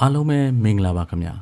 အားလုံးပဲမင်္ဂလာပါခင်ဗျာ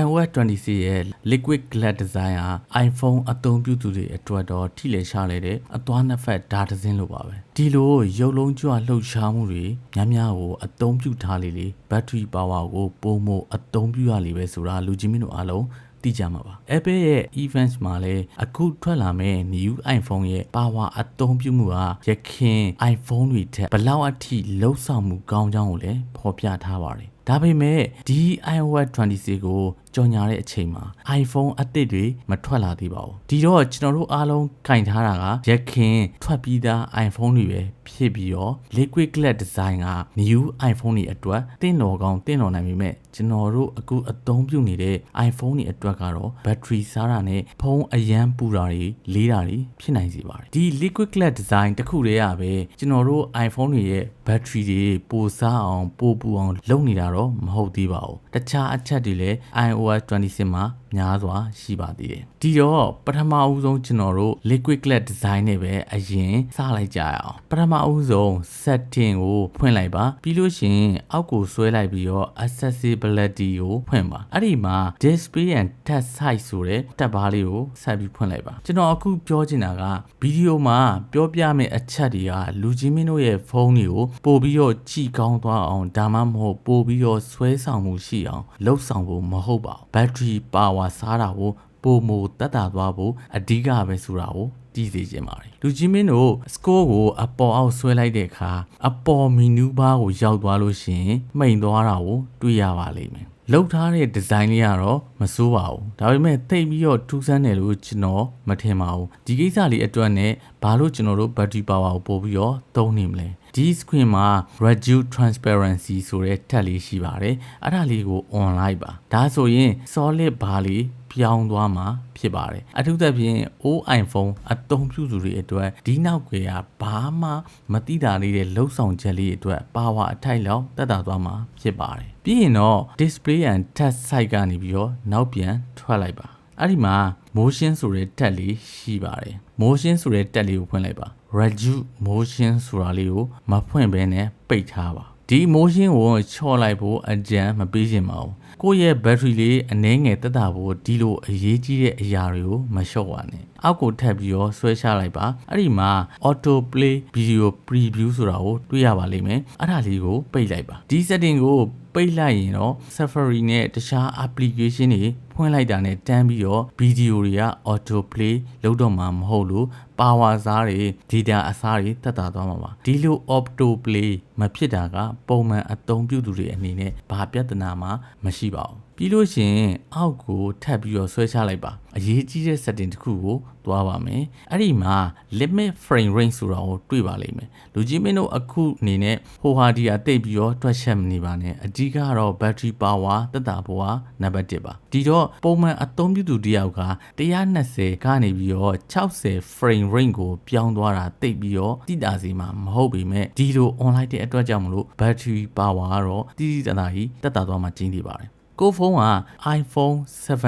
iOS 26ရဲ့ Liquid Glass Design ဟာ iPhone အသုံးပြုသူတွေအတွက်တော့ထိလေရှားလေတဲ့အသွားနှစ်ဖက်ဓာတ်တစ်စင်းလိုပါပဲဒီလိုရုပ်လုံးကြွလှုပ်ရှားမှုတွေများများကိုအသုံးပြုထားလေလေ battery power ကိုပုံမအသုံးပြုရလေပဲဆိုတာလူကြီးမင်းတို့အားလုံးသိကြမှာပါ Apple ရဲ့ events မှာလည်းအခုထွက်လာမယ့် new iPhone ရဲ့ power အသုံးပြုမှုဟာရခင် iPhone တွေထက်ဘယ်လောက်အထိလှုပ်ဆောင်မှုကောင်းကြောင်းကိုလည်းဖော်ပြထားပါတယ်ဒါပေမဲ့ဒီ iOS 26ကိုကြော်ညာတဲ့အချိန်မှာ iPhone အသစ်တွေမထွက်လာသေးပါဘူးဒီတော့ကျွန်တော်တို့အားလုံးကင်ထားတာကရခင်ထွက်ပြီးသား iPhone တွေပဲဖြစ်ပြီးတော့ Liquid Glass Design က new iPhone တွေအတွက်တင့်တော်ကောင်းတင့်တော်နိုင်ပေမဲ့ကျွန်တော်တို့အခုအသုံးပြုနေတဲ့ iPhone တွေအတွက်ကတော့ battery စားတာနဲ့ဖုန်းအရန်ပူတာတွေလေးတာတွေဖြစ်နိုင်စေပါတယ်ဒီ Liquid Glass Design တစ်ခုတည်းရပဲကျွန်တော်တို့ iPhone တွေရဲ့ battery တွေပိုစားအောင်ပိုပူအောင်လုပ်နေတာတော့မဟုတ်သေးပါဘူးတခြားအချက်တွေလည်း iOS 26မှာ များစွာရှိပါသေးတယ်ဒီတော့ပထမအဦးဆုံးကျွန်တော်တို့ liquid glass design နဲ့ပဲအရင်စလိုက်ကြရအောင်ပထမအဦးဆုံး setting ကိုဖွင့်လိုက်ပါပြီးလို့ရှိရင်အောက်ကိုဆွဲလိုက်ပြီးတော့ accessibility ကိုဖွင့်ပါအဲ့ဒီမှာ display and touch size ဆိုတဲ့တက်ဘားလေးကိုဆက်ပြီးဖွင့်လိုက်ပါကျွန်တော်အခုပြောချင်တာကဗီဒီယိုမှာပြောပြမယ့်အချက်တွေကလူချင်းမင်းတို့ရဲ့ဖုန်းတွေကိုပို့ပြီးတော့ကြည့်ကောင်းသွားအောင်ဒါမှမဟုတ်ပို့ပြီးတော့ဆွဲဆောင်မှုရှိအောင်လှုပ်ဆောင်ဖို့မဟုတ်ပါဘူး battery power စားတာကိုပိုမိုတက်တာသွားဖို့အဓိကပဲဆိုတာကိုတည်စေခြင်းပါတယ်လူကြီးမင်းတို့ score ကိုအပေါ်အောက်ဆွဲလိုက်တဲ့အခါအပေါ်မီနူးဘားကိုရောက်သွားလို့ရှိရင်မှိန်သွားတာကိုတွေ့ရပါလိမ့်မယ် လောက်ထားတဲ့ဒီဇိုင်းလေးကတော့မစိုးပါဘူးဒါပေမဲ့သိပ်ပြီးတော့ထူးဆန်းတယ်လို့ကျွန်တော်မထင်ပါဘူးဒီကိစ္စလေးအတွက်နဲ့ဘာလို့ကျွန်တော်တို့ battery power ကိုပို့ပြီးတော့သုံးနေမလဲဒီ screen မှာ reduce transparency ဆိုတဲ့ထက်လေးရှိပါတယ်အဲ့ဒါလေးကို on လိုက်ပါဒါဆိုရင် solid bar လေး ပြောင်းသွားမှာဖြစ်ပါတယ်အထူးသဖြင့် O iPhone အသုံးပြုသူတွေအတွက်ဒီနောက်ကွယ်ကဘာမှမတိတာလေးတဲ့လှုပ်ဆောင်ချက်လေးအတွက် power အထိုက်လောက်တက်တာသွားမှာဖြစ်ပါတယ်ပြီးရင်တော့ display and touch site ကနေပြီးတော့နောက်ပြန်ထွက်လိုက်ပါအဲ့ဒီမှာ motion ဆိုတဲ့တက်လေးရှိပါတယ် motion ဆိုတဲ့တက်လေးကိုဖွင့်လိုက်ပါ reduce motion ဆိုတာလေးကိုမဖွင့်ဘဲနဲ့ပိတ်ထားပါ ဒီ motion ကိုချော့လိုက်ဖို့အကြံမပေးချင်ပါဘူးကိုယ့်ရဲ့ battery လေးအနည်းငယ်တက်တာဖို့ဒီလိုအရေးကြီးတဲ့အရာတွေကိုမလျှော့ပါနဲ့အောက်ကိုထပ်ပြီးတော့ဆွဲချလိုက်ပါအဲ့ဒီမှာ auto play video preview ဆိုတာကိုတွေ့ရပါလိမ့်မယ်အဲ့ဒါလေးကိုပိတ်လိုက်ပါဒီ setting ကိုပိတ်လိုက်ရင်တော့ Safari နဲ့တခြား application တွေ ဖွင့်လိုက်တာနဲ့တန်းပြီးတော့ဗီဒီယိုတွေက auto play လုပ်တော့မှာမဟုတ်လို့ power စားတွေ data အစားတွေတက်တာသွားမှာပါဒီလို auto play မဖြစ်တာကပုံမှန်အသုံးပြုသူတွေအနေနဲ့ဘာပြဿနာမှမရှိပါဘူး ပြီးလို့ရှိရင်အောက်ကိုထပ်ပြီးတော့ဆွဲချလိုက်ပါအရေးကြီးတဲ့ setting တစ်ခုကိုသွားပါမယ်အဲ့ဒီမှာ limit frame range ဆိုတာကိုတွေ့ပါလိမ့်မယ်လူကြီးမင်းတို့အခုအနေနဲ့ဟိုဟာဒီယာတိတ်ပြီးတော့တွက်ချက်မနေပါနဲ့အဓိကတော့ battery power တက်တာပေါ်ကနံပါတ်1ပါဒီတော့ပုံမှန်အသုံးပြုသူတယောက်က120ကနေပြီးတော့60 frame range ကိုပြောင်းသွားတာတိတ်ပြီးတော့တိတာစီမှာမဟုတ်ပေမဲ့ဒီလို online တဲ့အတွက်ကြောင့်မလို့ battery power ကတော့တိတိတသားကြီးတက်တာသွားမှကျင်းနေပါတယ် ကိုဖုန်းက iPhone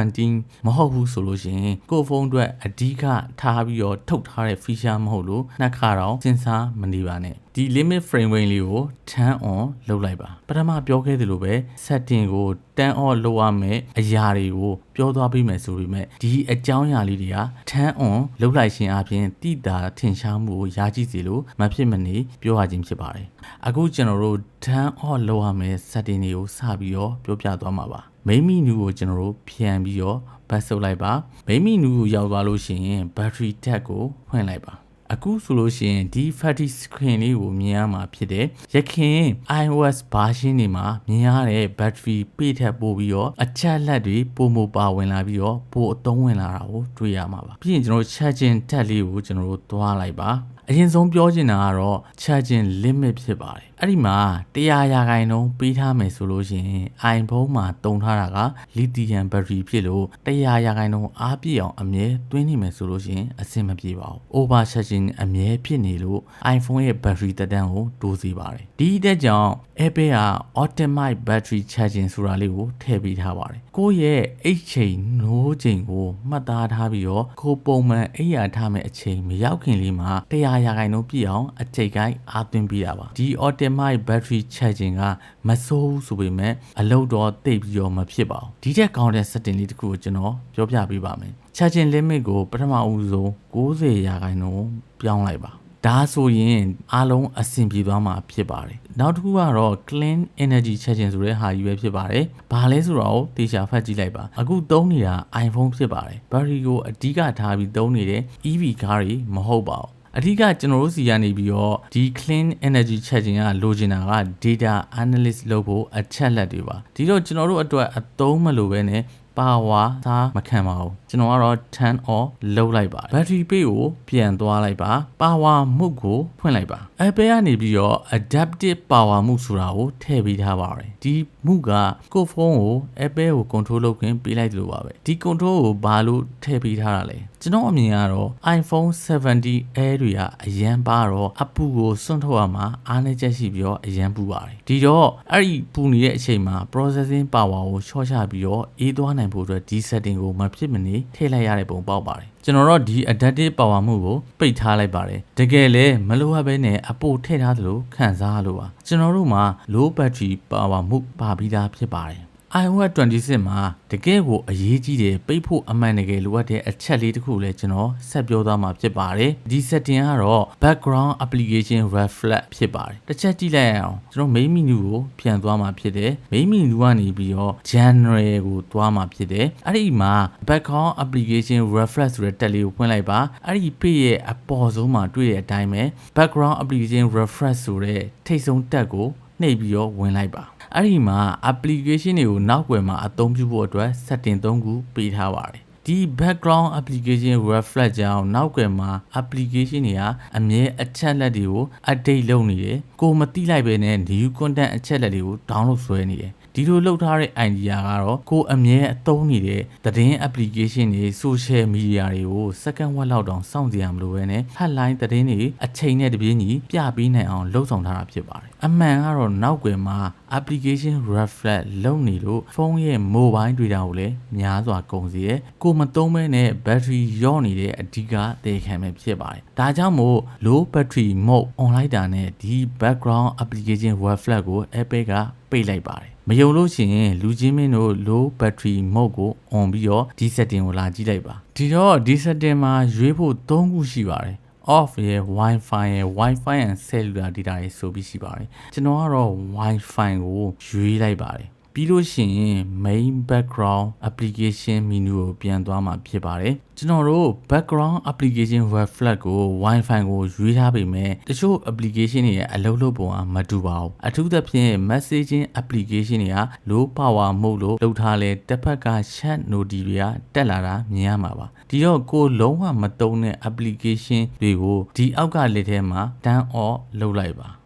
17မဟုတ်ဘူးဆိုလို့ရှိရင်ကိုဖုန်းအတွက်အဓိကထားပြီးတော့ထုတ်ထားတဲ့ feature မဟုတ်လို့နှစ်ခါတော့စဉ်းစားမနေပါနဲ့ဒီ limit frame rate လေးကို turn on လုပ်လိုက်ပါပထမပြောခဲ့သလိုပဲ setting ကို turn on လုပ်ရမယ်အရာတွေကိုပြောသွားပေးမယ်ဆိုပေမဲ့ဒီအကြောင်းအရာလေးတွေက turn on လုပ်လိုက်ခြင်းအပြင်တိတာထင်ရှားမှုကိုယာကြည့်စီလို့မဖြစ်မနေပြောရခြင်းဖြစ်ပါတယ်အခုကျွန်တော်တို့ turn on လုပ်ရမယ် setting တွေကိုစပြီးတော့ပြောပြသွားမှာပါ main menu ကိုကျွန်တော်တို့ပြန်ပြီးတော့ဘတ်ဆုပ်လိုက်ပါ main menu ကိုရောက်သွားလို့ရှိရင် battery tab ကိုဖွင့်လိုက်ပါ အခုဆိုလို့ရှိရင်ဒီ fatty screen လေးကိုမြင်ရမှာဖြစ်တယ်ရခင် iOS version တွေမှာမြင်ရတဲ့ battery ပိထက်ပို့ပြီးတော့အချက်လက်တွေပိုမိုပါဝင်လာပြီးတော့ပိုအသုံးဝင်လာတာကိုတွေ့ရမှာပါပြီးရင်ကျွန်တော် charging တက်လေးကိုကျွန်တော်တို့သွားလိုက်ပါအရင်ဆုံးပြောချင်တာကတော့ charging limit ဖြစ်ပါတယ် အဲ့ဒီမှာ100ရာခိုင်နှုန်းပေးထားမယ်ဆိုလို့ရှိရင် iPhone မှာတုံထားတာက lithium battery ဖြစ်လို့100ရာခိုင်နှုန်းအားပြည့်အောင်အမြဲသွင်းနေမယ်ဆိုလို့ရှိရင်အဆင်မပြေပါဘူး over charging အမြဲဖြစ်နေလို့ iPhone ရဲ့ battery တက်တန်းကိုတိုးစေပါတယ်ဒီတဲ့ကြောင့် Apple က optimize battery charging ဆိုတာလေးကိုထည့်ပေးထားပါတယ်ကိုယ့်ရဲ့အိတ်ချိန်နိုးချိန်ကိုမှတ်သားထားပြီးတော့ကိုပုံမှန်အိပ်ရာထားမဲ့အချိန်မရောက်ခင်လေးမှာ100 100ရာခိုင်နှုန်းပြည့်အောင်အချိန်ကိုင်းအားသွင်းပေးတာပါဒီ optimize battery charging ကမဆိုးဘူးဆိုပေမဲ့အလုပ်တော့တိတ်ပြီးတော့မဖြစ်ပါဘူးဒီထက်ကောင်းတဲ့ setting လေးတစ်ခုကိုကျွန်တော်ပြောပြပေးပါမယ် charging limit ကိုပထမဦးဆုံး90ရာခိုင်နှုန်းပြောင်းလိုက်ပါဒါဆိုရင်အားလုံးအဆင်ပြေသွားမှာဖြစ်ပါတယ်။နောက်တစ်ခုကတော့ clean energy charging ဆိုတဲ့ဟာကြီးပဲဖြစ်ပါတယ်။ဘာလဲဆိုတော့တေချာဖတ်ကြည့်လိုက်ပါ။အခုသုံးနေတာ iPhone ဖြစ်ပါတယ်။ battery ကိုအဓိကထားပြီးသုံးနေတဲ့ EV ကားတွေမဟုတ်ပါဘူး။ အဓိကကျွန်တော်တို့စီကနေပြီးတော့ဒီ clean energy charging ကလိုချင်တာက data analyst လုပ်ဖို့အချက်လက်တွေပါဒီတော့ကျွန်တော်တို့အတွက်အသုံးမလိုပဲနဲ့ပါဝါသားမခံပါဘူးကျွန်တော်ကတော့10 off လုပ်လိုက်ပါတယ် battery pay ကိုပြန်သွားလိုက်ပါပါဝါမှုကိုဖွင့်လိုက်ပါ Apple ကနေပြီးတော့ adaptive power မှုဆိုတာကိုထည့်ပေးထားပါတယ်ဒီမှုကကိုယ့်ဖုန်းကို Apple ကို control လုပ်ခွင့်ပေးလိုက်လို့ပါပဲဒီ control ကိုဘာလို့ထည့်ပေးထားတာလဲ ကျွန်တော်အမြင်ကတော့ iPhone 70 Air တွေကအရန်ပါတော့အပူကိုစွန့်ထုတ်ရမှာအားနည်းချက်ရှိပြီးတော့အရန်ပူပါတယ်ဒီတော့အဲ့ဒီပူနေတဲ့အချိန်မှာ processing power ကိုရှော့ချပြီးတော့အေးသွားနိုင်ဖို့အတွက်ဒီ setting ကိုမဖြစ်မနေထည့်လိုက်ရတဲ့ပုံပေါက်ပါတယ်ကျွန်တော်တို့ဒီ adaptive power မှုကိုပိတ်ထားလိုက်ပါတယ်တကယ်လဲမလိုအပ်ဘဲနဲ့အပိုထည့်ထားသလိုခံစားလို့ပါကျွန်တော်တို့မှာ low battery power မှုပါပြီးသားဖြစ်ပါတယ် iOS 26မှာတကယ်ကိုအရေးကြီးတယ်ပိတ်ဖို့အမှန်တကယ်လိုအပ်တဲ့အချက်လေးတစ်ခုလည်းကျွန်တော်ဆက်ပြောသွားမှာဖြစ်ပါတယ်ဒီ setting ကတော့ background application reflect ဖြစ်ပါတယ်တစ်ချက်ကြည့်လိုက်အောင်ကျွန်တော် main menu ကိုပြန်သွားမှာဖြစ်တယ် main menu ကနေပြီးတော့ general ကိုသွားမှာဖြစ်တယ်အဲ့ဒီမှာ background application reflect ဆိုတဲ့တက်လေးကိုဖွင့်လိုက်ပါအဲ့ဒီ page ရဲ့အပေါ်ဆုံးမှာတွေ့တဲ့အတိုင်းပဲ background application refresh ဆိုတဲ့ထိတ်ဆုံးတက်ကိုနှိပ်ပြီးတော့ဝင်လိုက်ပါ အဲ့ဒီမှာ application တွေကိုနောက်ွယ်မှာအသုံးပြုဖို့အတွက် setting 3ခုပေးထားပါတယ်ဒီ background application reflect ကြောင့်နောက်ွယ်မှာ application တွေကအမြဲအချက်လက်တွေကို update လုပ်နေတယ်ကိုမတိလိုက်ပဲနဲ့ new content အချက်လက်တွေကို download ဆွဲနေတယ် ဒီလိုလုပ်ထားတဲ့ idea ကတော့ကိုအမြဲအသုံးနေတဲ့သတင်း application တွေ social media တွေကို second word လောက်တောင်စောင့်ကြည့်ရမလို့ပဲနဲ့ headline သတင်းတွေအချိန်နဲ့တပြေးညီပြပေးနိုင်အောင်လှုပ်ဆောင်ထားတာဖြစ်ပါတယ်အမှန်ကတော့နောက်ွယ်မှာ application reflect လုပ်နေလို့ဖုန်းရဲ့ mobile data ကိုလည်းများစွာကုန်စေရကိုမသုံးမဲနဲ့ battery ရော့နေတဲ့အဓိကသေခံပဲဖြစ်ပါတယ်ဒါကြောင့်မို့ low battery mode online တာနဲ့ဒီ background application reflect ကို Apple ကပိတ်လိုက်ပါတယ် မယုံလို့ရှိရင်လူချင်းမင်းတို့ low battery mode ကို on ပြီးတော့ဒီ setting ကိုလာကြည့်လိုက်ပါဒီတော့ဒီ setting မှာရွေးဖို့၃ခုရှိပါတယ် off ရဲ့ wifi ရဲ့ wifi and cellular data တွေဆိုပြီးရှိပါတယ်ကျွန်တော်ကတော့ wifi ကိုရွေးလိုက်ပါတယ် ပြီးလို့ရှိရင် main background application menu ကိုပြန်သွားမှာဖြစ်ပါတယ်ကျွန်တော်တို့ background application reflect ကို wifi ကိုရွေးထားပေမဲ့တချို့ application တွေရဲ့အလုပ်လုပ်ပုံကမတူပါဘူးအထူးသဖြင့် messaging application တွေက low power mode လို့လုပ်ထားလဲတစ်ဖက်က chat node တွေကတက်လာတာမြင်ရမှာပါဒီတော့ကိုလုံးဝမတုံးတဲ့ application တွေကိုဒီအောက်ကလက်ထဲမှာ turn off လုပ်လိုက်ပါ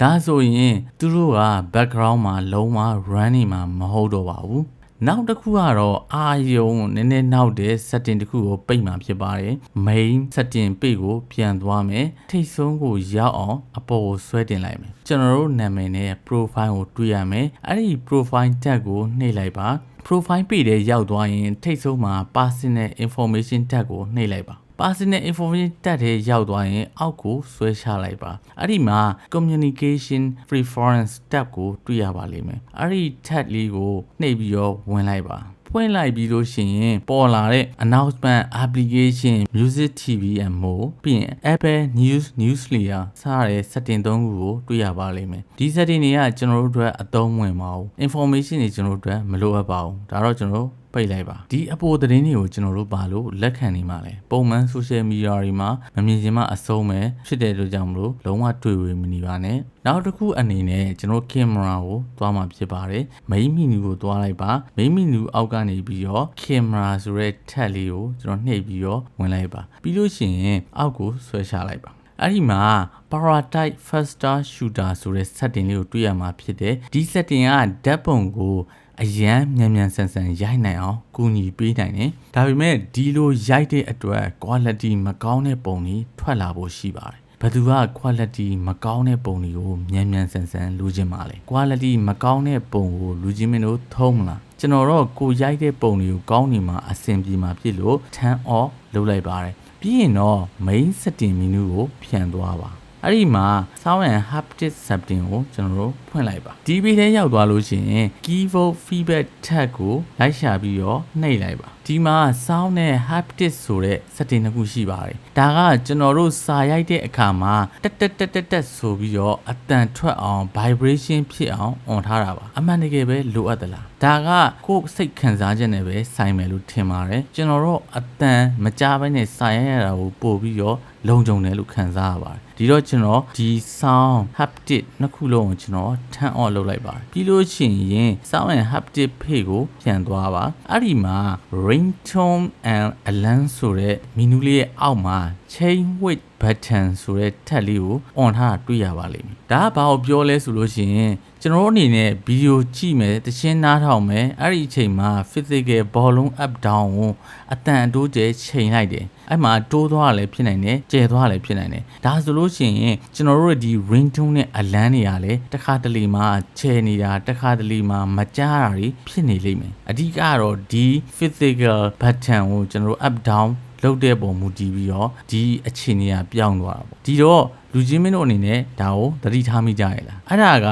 ဒါဆိုရင်သူတို့က background မှာလုံးဝ run နေမှာမဟုတ်တော့ပါဘူးနောက်တစ်ခုကတော့အာယုံနည်းနည်းနောက်တဲ့ setting တစ်ခုကိုပိတ်မှာဖြစ်ပါတယ် main setting page ကိုပြန်သွားမယ်ထိတ်ဆုံးကိုရောက်အောင်အပေါ်ကိုဆွဲတင်လိုက်မယ်ကျွန်တော်တို့နာမည်နဲ့ profile ကိုတွေ့ရမယ်အဲ့ဒီ profile tag ကိုနှိပ်လိုက်ပါ profile page ထဲရောက်သွားရင်ထိတ်ဆုံးမှာ personal information tag ကိုနှိပ်လိုက်ပါ personal information တက်တဲ့ရောက်သွားရင်အောက်ကိုဆွဲချလိုက်ပါအဲ့ဒီမှာ communication preference tab ကိုတွေ့ရပါလိမ့်မယ်အဲ့ဒီ tab လေးကိုနှိပ်ပြီးတော့ဝင်လိုက်ပါဖွင့်လိုက်ပြီးလို့ရှိရင်ပေါ်လာတဲ့ announcement application music TV and more ပြီးရင် Apple News Newsletter စတဲ့ setting ၃ခုကိုတွေ့ရပါလိမ့်မယ်ဒီ setting တွေကကျွန်တော်တို့အတွက်အသုံးဝင်ပါဘူး information တွေကျွန်တော်တို့အတွက်မလိုအပ်ပါဘူးဒါတော့ကျွန်တော် ပိတ်လိုက်ပါဒီအပေါ်သတင်းတွေကိုကျွန်တော်တို့ပါလို့လက်ခံနေမှာလဲပုံမှန် social media တွေမှာမမြင်ချင်မှအဆုံးပဲဖြစ်တဲ့အတွက်ကြောင့်မလို့လုံးဝတွေ့ဝေမနေပါနဲ့နောက်တစ်ခုအနေနဲ့ကျွန်တော်ကင်မရာကိုသွားမှာဖြစ်ပါတယ် main menu ကိုသွားလိုက်ပါ main menu အောက်ကနေပြီးတော့ကင်မရာဆိုတဲ့ tab လေးကိုကျွန်တော်နှိပ်ပြီးတော့ဝင်လိုက်ပါပြီးလို့ရှိရင်အောက်ကိုဆွဲချလိုက်ပါအဲ့ဒီမှာ Paratype Faster Shooter ဆိုတဲ့ setting လေးကိုတွေ့ရမှာဖြစ်တယ်ဒီ setting ကဓာတ်ပုံကို အရန်မြန်မြန်ဆန်ဆန်ရိုက်နိုင်အောင်ကူညီပေးနိုင်တယ်။ဒါပေမဲ့ဒီလိုရိုက်တဲ့အတွက် quality မကောင်းတဲ့ပုံတွေထွက်လာဖို့ရှိပါတယ်။ဘယ်သူက quality မကောင်းတဲ့ပုံတွေကိုမြန်မြန်ဆန်ဆန်လူချင်းပါလဲ quality မကောင်းတဲ့ပုံကိုလူချင်းမင်းတို့ထုံးမလားကျွန်တော်တော့ကိုရိုက်တဲ့ပုံတွေကိုကောင်းနေမှာအဆင်ပြေမှာဖြစ်လို့ turn off လုပ်လိုက်ပါတယ်ပြီးရင်တော့ main setting menu ကိုဖြန့်သွားပါ အဲ့ဒီမှာ sound and haptic setting ကိုကျွန်တော်တို့ဖွင့်လိုက်ပါဒီပေထဲရောက်သွားလို့ရှိရင် keyboard feedback tag ကိုလိုက်ရှာပြီးတော့နှိပ်လိုက်ပါဒီမှာ sound နဲ့ haptic ဆိုတဲ့ setting တစ်ခုရှိပါတယ်ဒါကကျွန်တော်တို့စာရိုက်တဲ့အခါမှာတက်တက်တက်တက်တက်ဆိုပြီးတော့အတန်ထွက်အောင် vibration ဖြစ်အောင် on ထားတာပါအမှန်တကယ်ပဲလိုအပ်သလားဒါကကိုယ်စိတ်ခံစားချက်နဲ့ပဲဆိုင်မယ်လို့ထင်ပါတယ်ကျွန်တော်တို့အတန်မကြားဘဲနဲ့စာရိုက်ရတာကိုပို့ပြီးတော့လုံခြုံတယ်လို့ခံစားရပါတယ် ဒီတော့ကျွန်တော်ဒီ sound haptic နှစ်ခုလုံးကိုကျွန်တော် turn on လုပ်လိုက်ပါတယ်ပြီးလို့ရှိရင် sound and haptic page ကိုပြန်သွားပါအဲ့ဒီမှာ ringtone and alarm ဆိုတဲ့ menu လေးရဲ့အောက်မှာ chain width button ဆိုတဲ့ထက်လေးကို on ထားတာတွေ့ရပါလိမ့်မယ်ဒါကဘာကိုပြောလဲဆိုလို့ရှိရင် ကျွန်တော်တို့အနေနဲ့ဗီဒီယိုကြည့်မယ်တခြင်းနားထောင်မယ်အဲ့ဒီအချိန်မှာ physical volume up down ကိုအတန်အတိုးကျချိန်လိုက်တယ်အဲ့မှာတိုးသွားလည်းဖြစ်နိုင်တယ်ကျဲသွားလည်းဖြစ်နိုင်တယ်ဒါဆိုလို့ရှိရင်ကျွန်တော်တို့ဒီ ringtone နဲ့အလန်းတွေကလည်းတစ်ခါတလေမှာချဲနေတာတစ်ခါတလေမှာမကြားတာတွေဖြစ်နေလိမ့်မယ်အဓိကတော့ဒီ physical button ကိုကျွန်တော်တို့ up down လုပ်တဲ့ပုံမူတည်ပြီးတော့ဒီအခြေအနေကပြောင်းသွားတာပေါ့ဒီတော့ လူချင်းမင်းတို့အနေနဲ့ဒါကိုသတိထားမိကြရလားအဲ့ဒါက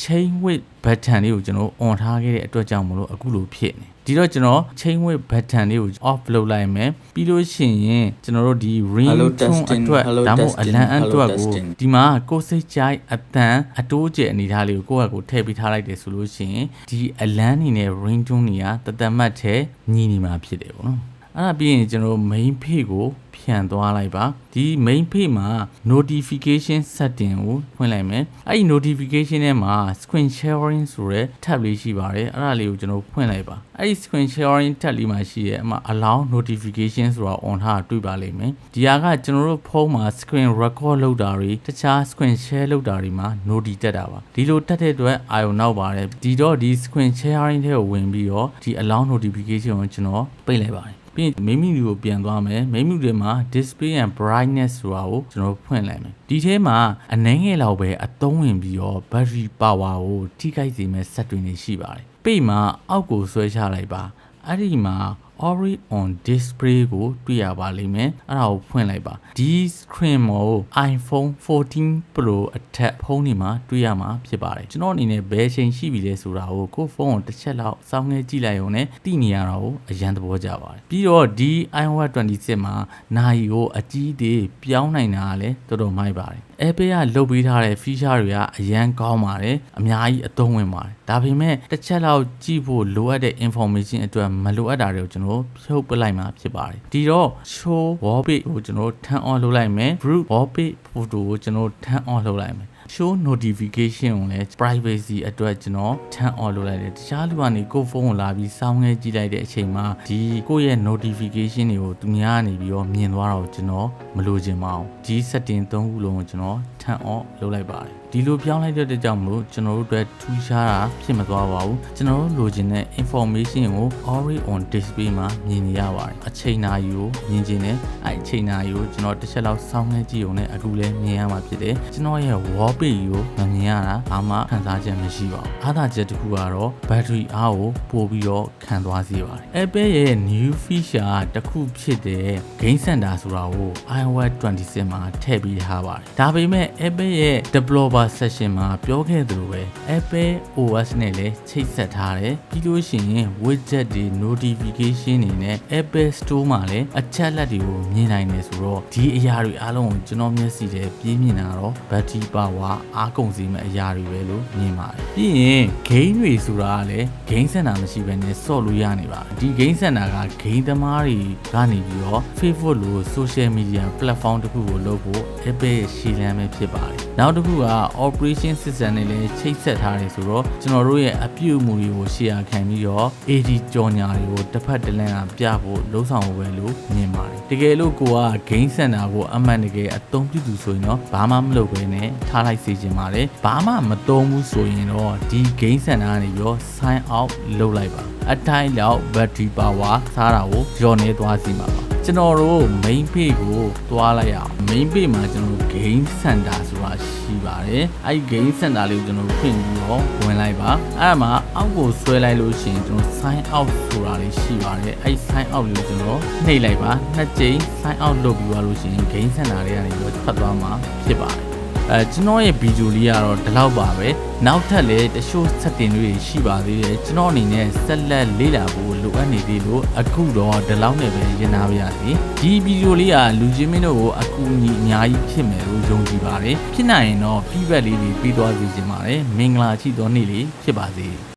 chain width button လေးကိုကျွန်တော် on ထားခဲ့တဲ့အတွက်ကြောင့်မလို့အခုလိုဖြစ်နေဒီတော့ကျွန်တော် chain width button လေးကို off လုပ်လိုက်မယ်ပြီးလို့ရှိရင်ကျွန်တော်တို့ဒီ ring Hello tone testing, အတွက် hello ဒါမှမဟုတ် testing, အလံအအတွက် hello ကို testing ဒီမှာကိုယ်စိတ်ကြိုက်အတန်အတိုးကျအနေထားလေးကိုကိုယ့်ဟာကိုယ်ထည့်ပေးထားလိုက်တယ်ဆိုလို့ရှိရင်ဒီအလံနေနဲ့ ring tone တွေကတသက်မှတ်ထဲညီနေမှာဖြစ်တယ်ပေါ့နော် အဲ့ဒါပြီးရင်ကျွန်တော် main page ကိုဖြန့်သွားလိုက်ပါဒီ main page မှာ notification setting ကိုဖွင့်လိုက်မယ်အဲ့ဒီ notification ထဲမှာ screen sharing ဆိုတဲ့ tab လေးရှိပါတယ်အဲ့ဒါလေးကိုကျွန်တော်ဖွင့်လိုက်ပါအဲ့ဒီ screen sharing tab လေးမှာရှိရဲ့အမှ allow notification ဆိုတာ on ထားတွေ့ပါလိမ့်မယ်ဒီဟာကကျွန်တော်တို့ဖုန်းမှာ screen record လုပ်တာတွေတခြား screen share လုပ်တာတွေမှာ noti တက်တာပါဒီလိုတက်တဲ့အတွက်အာရုံနောက်ပါတယ်ဒီတော့ဒီ screen sharing ထဲကိုဝင်ပြီးတော့ဒီ allow notification ကိုကျွန်တော်ပိတ်လိုက်ပါတယ် ပြီးရင်မိမိလူကိုပြန်သွားမယ်မိမိတွေမှာ display and brightness ဆိုတာကိုကျွန်တော်ဖွင့်လိုက်မယ်ဒီထဲမှာအနှဲငယ်လောက်ပဲအသုံးဝင်ပြီးတော့ battery power ကိုထိခိုက်စေမဲ့စက်တွေနေရှိပါတယ်ပိတ်မှာအောက်ကိုဆွဲချလိုက်ပါအဲ့ဒီမှာ Ori on display ကိုတွေ့ရပါလိမ့်မယ်အဲ့ဒါကိုဖွင့်လိုက်ပါဒီ screen ကို iPhone 14 Pro အထက်ဖုန်းတွေမှာတွေ့ရမှာဖြစ်ပါတယ်ကျွန်တော်အနေနဲ့ဘယ်ချိန်ရှိပြီလဲဆိုတာကိုကိုယ့်ဖုန်းကိုတစ်ချက်လောက်စောင်းငယ်ကြည့်လိုက်ရုံနဲ့သိနေရတာကိုအရန်သဘောကျပါတယ်ပြီးတော့ဒီ iOS 26မှာနိုင်ကိုအကြီးအသေးပြောင်းနိုင်တာကလည်းတော်တော်မိုက်ပါတယ် Apple ကလုပ်ပေးထားတဲ့ feature တွေကအရန်ကောင်းပါတယ်အများကြီးအသုံးဝင်ပါတယ်ဒါပေမဲ့တစ်ချက်လောက်ကြည့်ဖို့လိုအပ်တဲ့ information အတွက်မလိုအပ်တာတွေကိုကျွန်တော်ဖြုတ်ပလိုက်မှာဖြစ်ပါတယ်ဒီတော့ show wallpaper ကိုကျွန်တော် turn on လုပ်လိုက်မယ် group wallpaper photo ကိုကျွန်တော် turn on လုပ်လိုက်မယ် show notification ကိုလည်း privacy အတွက်ကျွန်တော် turn on လုပ်လိုက်တယ်တခြားလူကနေကိုယ့်ဖုန်းကိုလာပြီးစောင်းငယ်ကြည့်လိုက်တဲ့အချိန်မှာဒီကိုယ့်ရဲ့ notification တွေကိုသူများကနေပြီးတော့မြင်သွားတာကိုကျွန်တော်မလိုချင်ပါဘူးဒီ setting ၃ခုလုံးကိုကျွန်တော် turn on လုပ်လိုက်ပါတယ်ဒီလိုပြောင်းလိုက်တဲ့အတွက်ကြောင့်မလို့ကျွန်တော်တို့အတွက်ထူးခြားတာဖြစ်မသွားပါဘူးကျွန်တော်တို့လိုချင်တဲ့ information ကို already on display မှာမြင်နေရပါတယ်အချိန်နာရီကိုမြင်ချင်တယ်အဲ့အချိန်နာရီကိုကျွန်တော်တစ်ချက်လောက်စောင်းနေကြည့်ုံနဲ့အခုလည်းမြင်ရမှာဖြစ်တယ်ကျွန်တော်ရဲ့ wallpaper ကိုမမြင်ရတာဘာမှခံစားချက်မရှိပါဘူးအားသာချက်တစ်ခုကတော့ battery အားကိုပို့ပြီးတော့ခံသွားစေပါတယ် Apple ရဲ့ new feature တစ်ခုဖြစ်တဲ့ Game Center ဆိုတာကို iOS 26မှာထည့်ပေးထားပါတယ်ဒါပေမဲ့ Apple ရဲ့ developer session မှာပြောခဲ့သလိုပဲ Apple OS နဲ့လည်းချိတ်ဆက်ထားတယ်ပြီးလို့ရှိရင် widget တွေ notification တွေနဲ့ Apple Store မှာလည်းအချက်လက်တွေကိုမြင်နိုင်တယ်ဆိုတော့ဒီအရာတွေအားလုံးကိုကျွန်တော်မျက်စိထဲပြင်းမြင်တာတော့ battery power အားကုန်စေမဲ့အရာတွေပဲလို့မြင်ပါတယ်ပြီးရင် game တွေဆိုတာကလည်း game center မရှိဘဲနဲ့ဆော့လို့ရနေပါတယ်ဒီ game center က game သမားတွေကနေပြီးတော့ Facebook လို social media platform တစ်ခုကိုလုပ်ဖို့ Apple ရဲ့ရှေ့လမ်းပဲဖြစ်ပါတယ်နောက်တစ်ခုက operation system နဲ့လည်းချိတ်ဆက်ထားတယ်ဆိုတော့ကျွန်တော်တို့ရဲ့အပြုအမူတွေကို share ခံပြီးတော့ AD ကြော်ညာတွေကိုတစ်ဖက်တစ်လမ်းကပြဖို့လှုံ့ဆော်ဖို့ပဲလို့မြင်ပါတယ်တကယ်လို့ကိုက game center ကိုအမှန်တကယ်အသုံးပြုသူဆိုရင်တော့ဘာမှမလုပ်ဘဲနဲ့ထားလိုက်စေချင်ပါတယ်ဘာမှမသုံးဘူးဆိုရင်တော့ဒီ game center ကနေပြီးတော့ sign out လုပ်လိုက်ပါအတိုင်းလောက် battery power စားတာကိုညှော်နေသွားစီမှာပါကျွန်တော်တို့ main page ကိုသွားလိုက်အောင် main page မှာကျွန်တော်တို့ game center ဆိုတာရှိပါတယ်အဲ့ဒီ game center လေးကိုကျွန်တော်တို့ဖွင့်ပြီးတော့ဝင်လိုက်ပါအဲ့ဒါမှာအောက်ကိုဆွဲလိုက်လို့ရှိရင်ကျွန်တော် sign out ဆိုတာလေးရှိပါတယ်အဲ့ဒီ sign out လေးကိုကျွန်တော်နှိပ်လိုက်ပါနှစ်ကြိမ် sign out လုပ်ပြီးသွားလို့ရှိရင် game center လေးကနေပြီးတော့ဖတ်သွားမှာဖြစ်ပါတယ် အဲကျွန်တော်ရဲ့ဗီဒီယိုလေးကတော့ဒီလောက်ပါပဲနောက်ထပ်လည်းတချို့ setting တွေရှိပါသေးတယ်ကျွန်တော်အနေနဲ့ဆက်လက်လေ့လာဖို့လိုအပ်နေသေးလို့အခုတော့ဒီလောက်နဲ့ပဲရင်နာပါရစေဒီဗီဒီယိုလေးကလူချင်းမင်းတို့ကိုအကူအညီအများကြီးဖြစ်မယ်လို့ယုံကြည်ပါတယ်ဖြစ်နိုင်ရင်တော့ feedback လေးတွေပြီးသွားစေချင်ပါတယ်မင်္ဂလာရှိသောနေ့လေးဖြစ်ပါစေ